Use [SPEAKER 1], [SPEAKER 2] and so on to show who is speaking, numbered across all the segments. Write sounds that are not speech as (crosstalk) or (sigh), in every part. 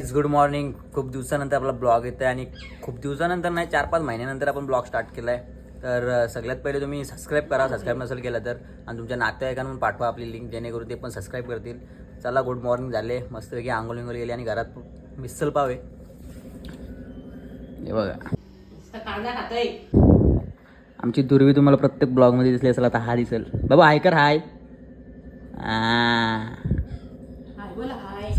[SPEAKER 1] Guys good morning खूप दिवसानंतर आपला ब्लॉग येतो आहे आणि खूप दिवसानंतर नाही चार पाच महिन्यानंतर आपण ब्लॉग स्टार्ट केला आहे तर सगळ्यात पहिले तुम्ही सबस्क्राईब करा. सबस्क्राईब नसेल केलं तर. आणि तुमच्या नातेवाईकांना पण पाठवा आपली लिंक जेणेकरून ते पण सबस्क्राईब करतील. चला गुड मॉर्निंग झाले. मस्तपैकी आंघोळ विंगोळ गेली आणि घरात मिसल पावे हे बघा. आमची दुर्वी तुम्हाला प्रत्येक ब्लॉगमध्ये दिसली असेल आता हा दिसेल. बाबा हाय कर हाय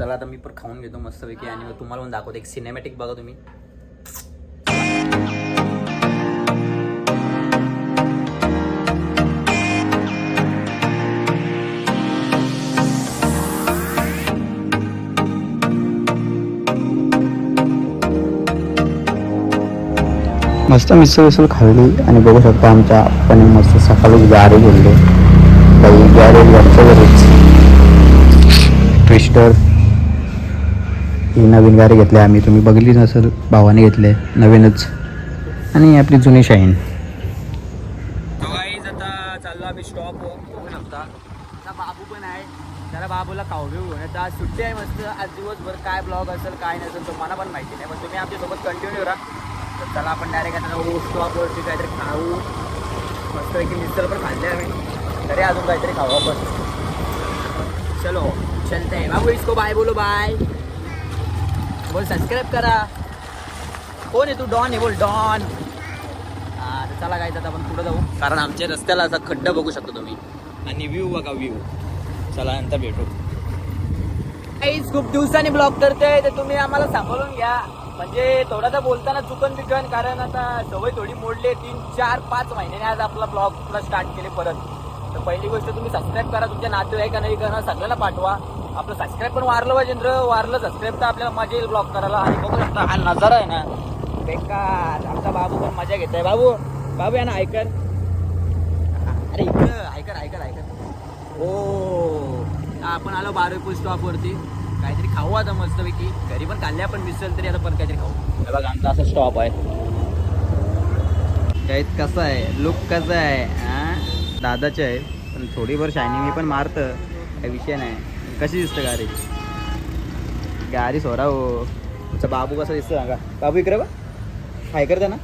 [SPEAKER 1] चला आता मी पण खाऊन घेतो मस्तपैकी आणि मग तुम्हाला पण दाखवतो. एक सिनेमॅटिक बघा तुम्ही.
[SPEAKER 2] मस्त मिसळ विसळ खाल्ली आणि बघू शकता आमच्या आपण मस्त सकाळी गाडी गेलो. काही घरच्या घरीच. ट्विस्टर ही नवीन गाडी घेतली आम्ही तुम्ही बघितली नसेल भावाने घेतले नवीनच. आणि आपली जुनी शाईन.
[SPEAKER 1] आता चाललो आम्ही स्टॉप बघू शकता. बाबू पण आहे. त्याला बाबूला खाऊ बिऊ घेऊन आज सुट्टी आहे मस्त. आज दिवसभर काय ब्लॉग असेल काय नसेल तो मला पण माहिती नाही. पण तुम्ही आमच्यासोबत कंटिन्यू राहा. तर चला आपण डायरेक्ट आता स्टॉपवरती काहीतरी खाऊ. मस्त की मिस्टर पण खाल्ले आम्ही. तरी अजून काहीतरी खाऊ आपण. चलो चलते. बाबू इसको बाय बोलो बाय बोल सबस्क्राईब करा. कोण आहे तू? डॉन आहे बोल डॉन. हा तर चला काय आता आपण पुढे जाऊ. कारण आमच्या रस्त्याला असा खड्डा बघू शकतो तुम्ही. आणि व्ह्यू बघा व्ह्यू चला नंतर भेटू. काहीच खूप दिवसांनी ब्लॉग करते तर तुम्ही आम्हाला सांभाळून घ्या. म्हणजे थोडासा बोलताना चुकन बिकन कारण आता सवय थोडी मोडली तीन चार पाच महिन्याने आज आपला ब्लॉग स्टार्ट केले परत. तर पहिली गोष्ट तुम्ही सबस्क्राईब करा तुमच्या नातेवाईकांना नाही सगळ्यांना पाठवा. आपलं सबस्क्राईब पण वारलं पाहिजे इंद्र वारलं सबस्क्राईब तर आपल्याला मजा येईल ब्लॉग करायला. आणि बघू शकता हा नजारा आहे ना. बेकार. आमचा बाबू पण मजा घेत आहे बाबू बाबू या ना ऐकर अरे इकडं ऐकर ऐकर ऐकर हो आपण आलो बारावी स्टॉपवरती काहीतरी खाऊ आता मस्तपैकी. घरी पण खाल्ल्या पण मिसल तरी आता पण काहीतरी खाऊ. हे बघा आमचा असा स्टॉप आहे. काहीत कसं आहे? लुक कसं आहे? हा? दादाचे आहे. पण थोडीभर शायनिंग मी पण मारतं. काही विषय नाही. कशी दिसतं गाडी? गाडी सोरा हो. तुमचा बाबू कसा दिसतो सांगा. बाबू इकडे बा काय करता ना.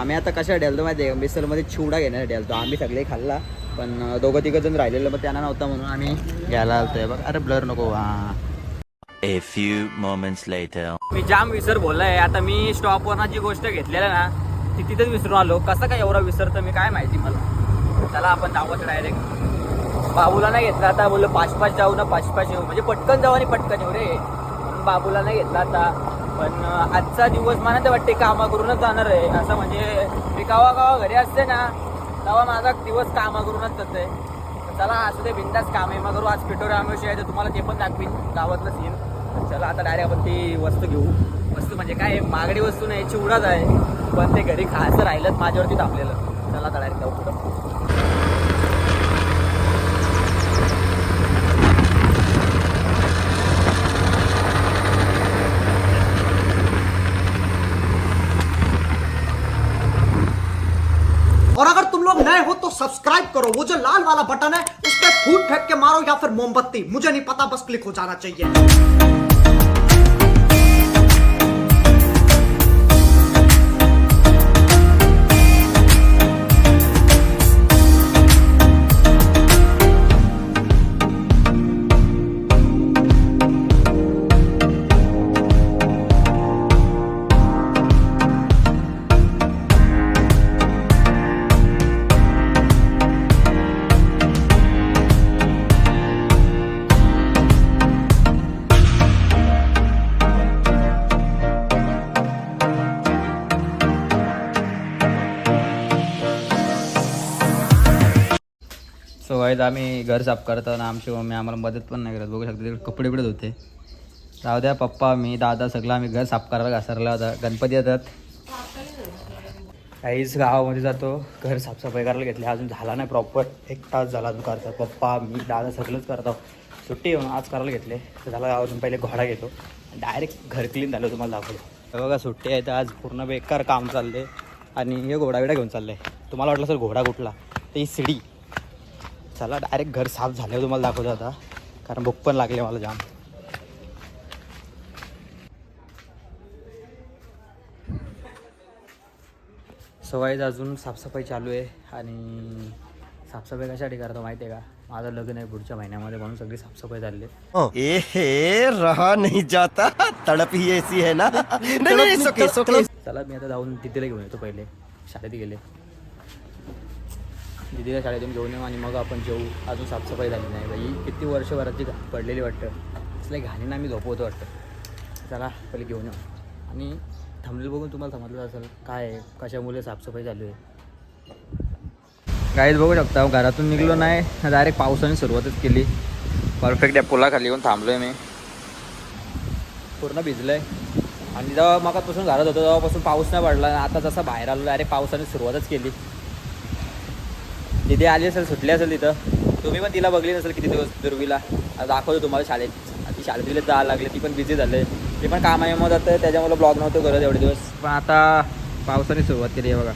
[SPEAKER 1] आम्ही आता कशा डेलतो माहिती आहे मिसलमध्ये चिवडा घेण्यासाठी डेलतो आम्ही सगळे खाल्ला. पण दोघं तिघं जण राहिलेलं मग त्यांना नव्हता म्हणून आम्ही घ्यायला आलतोय. बघ. अरे ब्लर नको. हा.
[SPEAKER 3] A few moments later.
[SPEAKER 1] मी जाम विसर बोललाय. आता मी स्टॉपवर जी गोष्ट घेतलेलं ना ती तिथेच विसरून आलो. कसं काय एवढा विसरतं मी काय माहिती मला. चला आपण जाऊ डायरेक्ट बाबूला नाही घेतला आता. बोललो पाच पाच जाऊ ना पाच पाच येऊ. म्हणजे पटकन जाऊ आणि पटकन येऊ रे. बाबूला नाही घेतला आता. पण आजचा दिवस मला तर वाटते कामा करूनच जाणार आहे. असं म्हणजे मी गावा गावा घरी असते ना तेव्हा माझा दिवस कामा करूनच जाते चला असू दे बिंदास काम आहे. मग करू आज पिठोरे आम्ही आहे तर तुम्हाला ते पण दाखवीन. गावातलं सीन चला आता डायरेक्ट आपण ती वस्तू घेऊ. वस्तू म्हणजे काय? मागडी महागडी वस्तू नाही चिवडाच आहे पण ते घरी खायचं राहिलंच माझ्यावरती तापलेलं चला आता डायरेक्ट जाऊ
[SPEAKER 4] कुठं सब्सक्राइब करो। वो जो लाल वाला बटन है उस पर फूट फेंक के मारो या फिर मोमबत्ती। मुझे नहीं पता बस क्लिक हो जाना चाहिए।
[SPEAKER 1] सो तर आम्ही घर साफ करताना आमची मम्मी आम्हाला मदत पण नाही करत. बघू शकतो तिकडे कपडे बिडत होते राहू द्या पप्पा मी दादा सगळं आम्ही घर साफ करायला घासरला होता. गणपती येतात. काहीच गावामध्ये जातो. घर साफसफाई करायला घेतली. अजून झाला नाही प्रॉपर एक तास झाला अजून करतो. पप्पा मी दादा सगळंच करतो. सुट्टी येऊन आज करायला घेतले. तर झाला अजून पहिले घोडा घेतो. डायरेक्ट घर क्लीन झालं तुम्हाला दाखवलं. हे बघा सुट्टी आहे तर आज पूर्ण बेकार काम चालले आणि हे घोडा बिडा घेऊन चाललं आहे तुम्हाला वाटलं सर घोडा कुठला? तर ही सिडी चला डायरेक्ट घर साफ झालं तुम्हाला दाखवतो आता. कारण भूक पण लागली मला जाम. सवाईज अजून साफसफाई चालू आहे आणि साफसफाई कशासाठी करतो माहिती आहे का? माझं लग्न आहे पुढच्या महिन्यामध्ये म्हणून सगळी साफसफाई झाली
[SPEAKER 5] ए हे रहा नाही जाता. तडप ही एसी आहे ना.
[SPEAKER 1] चला मी आता जाऊन तिथे घेऊन येतो पहिले. शाळेत गेले. दिदीला शाळेतून घेऊन येऊ आणि मग आपण जेऊ. अजून साफसफाई झाली नाही बाई. किती वर्षभराची घा- पडलेली वाटतं. असल्या घाणीनं आम्ही झोपवतो वाटतं. चला पहिले घेऊन येऊ. आणि थांबलेलं बघून तुम्हाला समजलं असेल काय आहे कशामुळे साफसफाई चालू आहे. गाईच बघू शकता घरातून निघलो नाही. डायरेक्ट पावसाने सुरुवातच केली. परफेक्ट या पुलाखाली येऊन थांबलो आहे मी. पूर्ण भिजलं आहे आणि जेव्हा मगापासून घरात होतो तेव्हापासून पाऊस नाही पडला. आता जसा बाहेर आलो डायरेक्ट पावसाने सुरुवातच केली. तिथे आली असेल सुटली असेल तिथं. तुम्ही पण तिला बघली नसेल किती दिवस दुर्वीला दाखवतो तुम्हाला शाळेत. ती शाळेत गेले जायला लागले ती पण बिझी झाले. ती पण कामामध्ये जातं त्याच्यामुळे ब्लॉग नव्हतो करत एवढे दिवस. पण आता पावसाने सुरुवात केली आहे बघा.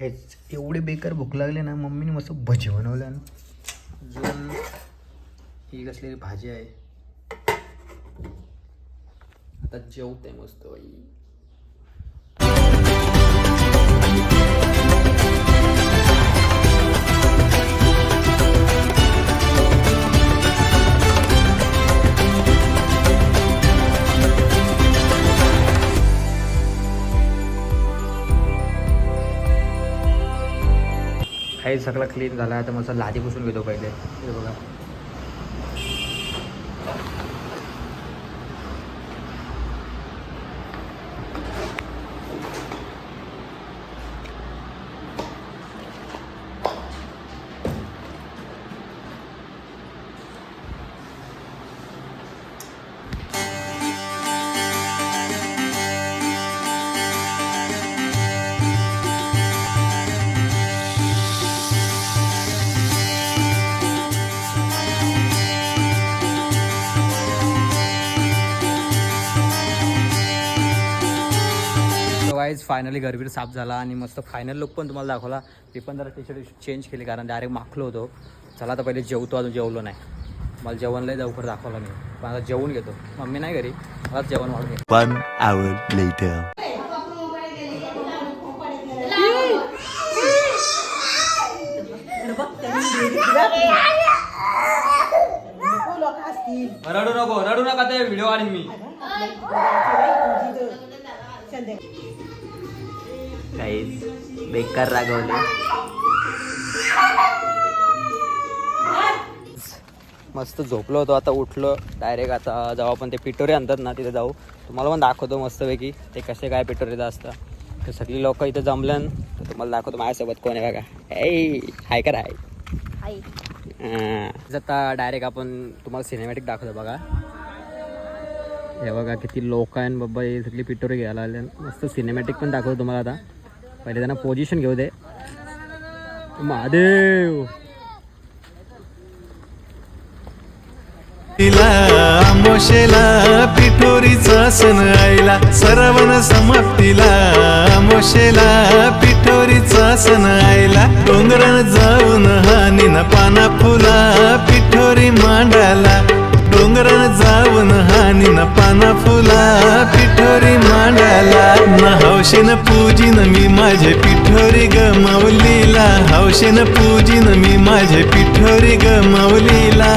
[SPEAKER 1] हेच एवढे बेकार भूक लागले ना मम्मीने मस्त भजी बनवल्या अजून ही कसलेली भाजी आहे. आता जेवते मस्त बाई. काही सगळं क्लीन झालं. तर मग लादी पुसून घेतो पहिले. हे बघा. फायनली घरबीर साफ झाला आणि मस्त फायनल लुक पण तुम्हाला दाखवला. मी पण जरा टी शर्ट चेंज केली कारण डायरेक्ट माखलो होतो. चला आता पहिले जेवतो अजून जेवलो नाही. मला जेवण लय लवकर दाखवलं मी. पण आता जेवून घेतो. मम्मी नाही घरी. मला जेवण वाढून घे.
[SPEAKER 3] One hour later.
[SPEAKER 1] रडू नको रडू नका ते व्हिडिओ आणि मी.
[SPEAKER 2] काहीच बेकार रागवले
[SPEAKER 1] मस्त झोपलो होतो. आता उठलो. डायरेक्ट आता जेव्हा आपण ते पिटोरे आणतात ना तिथे जाऊ. तुम्हाला पण दाखवतो मस्तपैकी. ते कसे काय पिटोरीचं असतं. तर सगळी लोक इथं जमलं तर तुम्हाला दाखवतो माझ्यासोबत कोण आहे बघा. ए हाय कर. हाय आता डायरेक्ट आपण तुम्हाला सिनेमॅटिक दाखवतो बघा. हे बघा किती लोक आहे बाबा हे सगळी पिटोरी घ्यायला आले मस्त सिनेमॅटिक पण दाखवतो तुम्हाला आता. पहिले त्यांना पोझिशन घेऊ दे. महादेव!
[SPEAKER 6] तिला पिठोरीचा सण आईला सरवण समाप्तीला मोशेला पिठोरीचा सण आईला. डोंगरान जाऊन हानीन पाना फुला पिठोरी मांडाला हानीन पाना फुला पिठोरी मांडाला न हौशेन पूजिन मी माझे पिठोरी गमावलीला. हौशेन पूजिन मी माझे पिठोरी गमावलीला.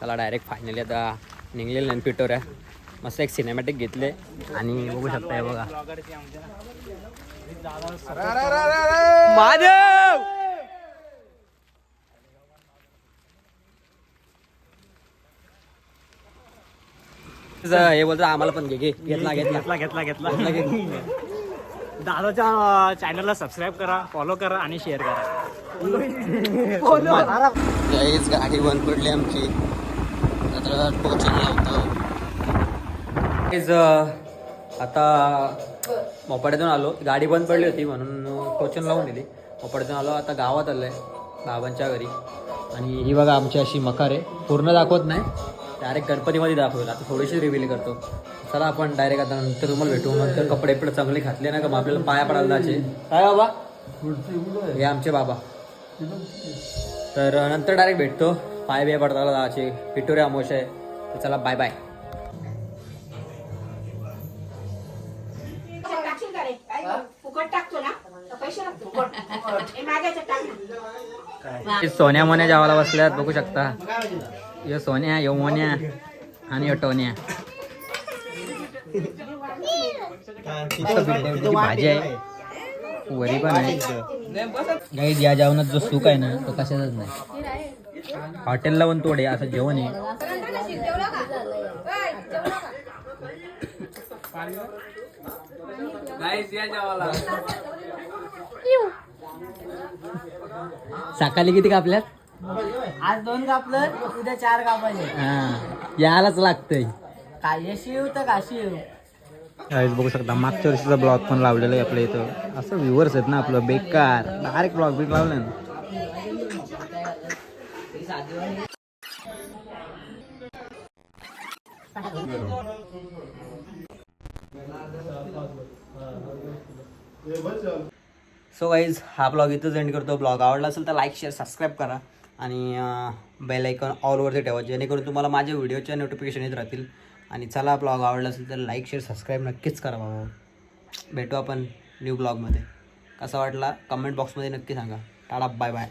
[SPEAKER 1] चला डायरेक्ट फायनली आता निघलेलं नाही पिटोऱ्या मस्त एक सिनेमॅटिक घेतले. आणि बघू शकता हे बघा महादेव! हे बोलतो आम्हाला पण घे घे. घेतला घेतला.
[SPEAKER 7] घेतला घेतला घेतला. (laughs) दादाच्या चॅनलला सबस्क्राईब करा फॉलो करा आणि शेअर करा.
[SPEAKER 1] गाडी बंद पडली आमची. गाईज आता मोपाड्यातून आलो. गाडी बंद पडली होती म्हणून टोचन लावून दिली. मोपाड्यातून आलो आता गावात आलो आहे बाबांच्या घरी. आणि ही बघा आमची अशी मकार आहे. पूर्ण दाखवत नाही. डायरेक्ट गणपतीमध्ये दाखवेल. आता थोडीशी रिव्हील करतो. चला आपण डायरेक्ट आता नंतर तुम्हाला भेटू. नंतर कपडे बिपडे चांगले घातले ना का मग आपल्याला पाया पडायला जायचे. काय बाबा? हे आमचे बाबा. तर नंतर डायरेक्ट भेटतो. पाय बिया पडताला जायचे. पिठोरे आमोश आहे. तर चला बाय बाय
[SPEAKER 8] हे?
[SPEAKER 1] हे सोन्या मोन्या जेवायला बसल्यात बघू शकता. यो सोन्या यो मोन्या आणि यो टोन्या. भाजी आहे. वरी पण आहे. गाईज या जेवणात जो सुख आहे ना तो कशाचाच नाही. हॉटेलला पण तोडे असं जेवण आहे. सकाळी किती कापल्यात?
[SPEAKER 8] आज दोन कापलं उद्या चार कापायचे
[SPEAKER 1] हा यायलाच लागतंय.
[SPEAKER 8] काय शिव तर का शिव?
[SPEAKER 2] बघू शकता मागच्या वर्षीचा ब्लॉग पण लावलेला आहे आपल्या इथं. असं व्ह्युअर्स आहेत ना आपलं बेकार. डायरेक्ट ब्लॉग बीट लावलं ना.
[SPEAKER 1] सो गाईज हा ब्लॉग इथंच एंड करतो. ब्लॉग आवडला असेल तर लाईक शेअर सबस्क्राईब करा. आणि बेल आयकॉन ऑलवरती ठेवा जेणेकरून तुम्हाला माझ्या व्हिडिओच्या नोटिफिकेशन येत राहतील. आणि चला ब्लॉग आवडला असेल तर लाईक शेअर सबस्क्राईब नक्कीच करा बाबा. भेटू आपण न्यू ब्लॉगमध्ये कसा वाटला? कमेंट बॉक्समध्ये नक्की सांगा. टाळा बाय बाय